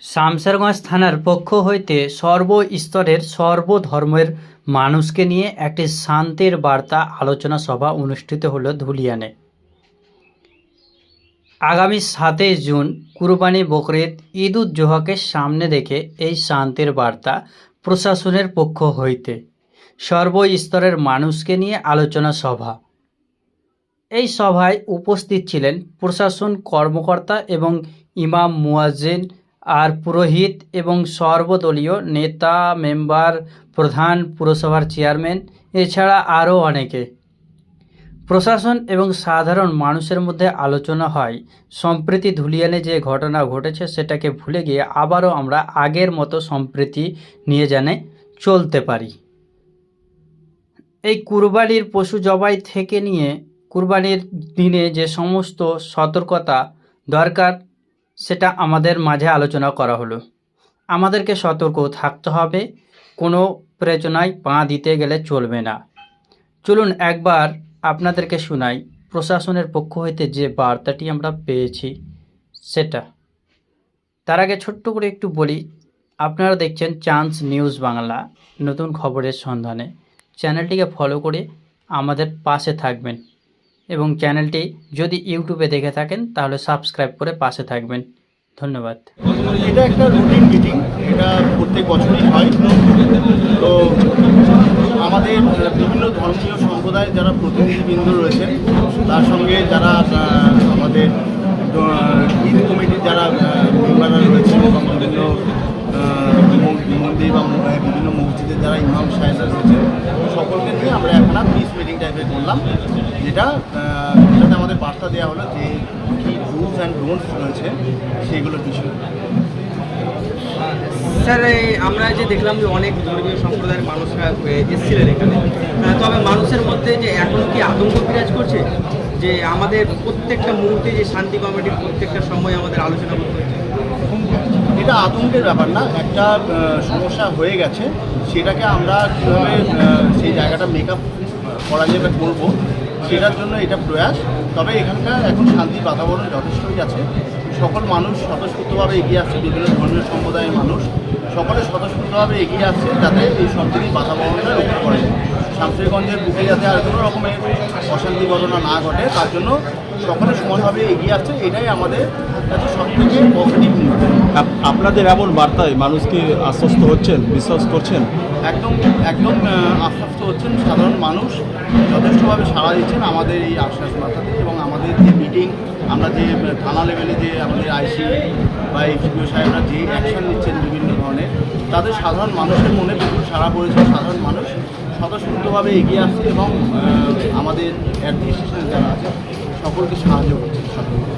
শামসেরগঞ্জ থানার পক্ষ হইতে সর্বস্তরের সর্বধর্মের মানুষকে নিয়ে একটি শান্তির বার্তা আলোচনা সভা অনুষ্ঠিত হল ধুলিয়ানে। আগামী সাতই জুন কুরবানি বকরিদ ঈদ উজ্জোহাকে সামনে রেখে এই শান্তির বার্তা প্রশাসনের পক্ষ হইতে সর্বস্তরের মানুষকে নিয়ে আলোচনা সভা। এই সভায় উপস্থিত ছিলেন প্রশাসন কর্মকর্তা এবং ইমাম মুয়াজ্জিন আর পুরোহিত এবং সর্বদলীয় নেতা, মেম্বার, প্রধান, পুরসভার চেয়ারম্যান, এছাড়া আরও অনেকে। প্রশাসন এবং সাধারণ মানুষের মধ্যে আলোচনা হয়। সম্প্রীতি ধুলিয়ানে যে ঘটনা ঘটেছে, সেটাকে ভুলে গিয়ে আবারও আমরা আগের মতো সম্প্রীতি নিয়ে জানে চলতে পারি। এই কুরবানির পশু জবাই থেকে নিয়ে, কুরবানির দিনে যে সমস্ত সতর্কতা দরকার সেটা আমাদের মাঝে আলোচনা করা হলো। আমাদেরকে সতর্ক থাকতে হবে, কোনো প্রয়োজনায় পা দিতে গেলে চলবে না। চলুন একবার আপনাদেরকে শোনাই, প্রশাসনের পক্ষ হইতে যে বার্তাটি আমরা পেয়েছি, সেটা। তার আগে ছোট্ট করে একটু বলি, আপনারা দেখছেন চান্স নিউজ বাংলা, নতুন খবরের সন্ধানে। চ্যানেলটিকে ফলো করে আমাদের পাশে থাকবেন। এবং চ্যানেলটি যদি ইউটিউবে দেখে থাকেন, তাহলে সাবস্ক্রাইব করে পাশে থাকবেন। ধন্যবাদ। এটা একটা রুটিন মিটিং এটা প্রত্যেক বছরই হয়। তো আমাদের বিভিন্ন ধর্মীয় সম্প্রদায়ের যারা প্রতিনিধিবৃন্দ রয়েছেন, তার সঙ্গে যারা আমাদের ঈদ কমিটির যারা মেম্বাররা রয়েছেন বিভিন্ন মন্দির বা বিভিন্ন মসজিদের যারা ইমাম সাহেবরা রয়েছেন, সকলকে নিয়ে আমরা একটা পিস মিটিং টাইপের করলাম। যেটা যেটাতে আমাদের বার্তা দেওয়া হলো যে কী রুলস অ্যান্ড ডোন্টস রয়েছে সেগুলোর বিষয়ে স্যার আমরা যে দেখলাম যে অনেক ধর্মীয় সম্প্রদায়ের মানুষরা এসেছিলেন এখানে তবে মানুষের মধ্যে যে এখনও কি আতঙ্ক বিরাজ করছে? যে আমাদের প্রত্যেকটা মুহূর্তে যে শান্তি কমিটির প্রত্যেকটা সময় আমাদের আলোচনা করতে হচ্ছে। এটা আতঙ্কের ব্যাপার না একটা সমস্যা হয়ে গেছে সেটাকে আমরা কীভাবে সেই জায়গাটা মেক আপ করা যায় বা করব সেটার জন্য এটা প্রয়াস। তবে এখানকার এখন শান্তির বাতাবরণ যথেষ্টই আছে। সকল মানুষ স্বতঃস্ফূর্তভাবে এগিয়ে আসছে, বিভিন্ন ধর্মীয় সম্প্রদায়ের মানুষ। সকলে স্বতঃস্ফূর্তভাবে এগিয়ে আসছে যাতে এই সম্প্রীতি বাতাবরণটা রক্ষা করে। শামশেরগঞ্জের বুকে যাতে আর কোনো রকমের অশান্তি ঘটনা না ঘটে, তার জন্য সকলে সমানভাবে এগিয়ে আসছে। এটাই আমাদের কাছে আপ- আপনাদের এমন বার্তায় মানুষকে আশ্বস্ত হচ্ছেন, বিশ্বাস করছেন? একদম একদম আশ্বস্ত হচ্ছেন সাধারণ মানুষ। যথেষ্টভাবে সাড়া দিচ্ছেন আমাদের এই আশ্বাস বার্তাতে এবং আমাদের যে মিটিং আমরা যে থানা লেভেলে যে আমাদের আইসি বা এক্সিকিউ সাহেবরা যে অ্যাকশন নিচ্ছেন বিভিন্ন ধরনের, তাদের সাধারণ মানুষের মনে বিপুল সাড়া পড়েছে। সাধারণ মানুষ স্বতঃস্ফূর্তভাবে এগিয়ে আসছে এবং আমাদের অ্যাডমিনিস্ট্রেশন যারা আছে, সকলকে সাহায্য করছে। সকলকে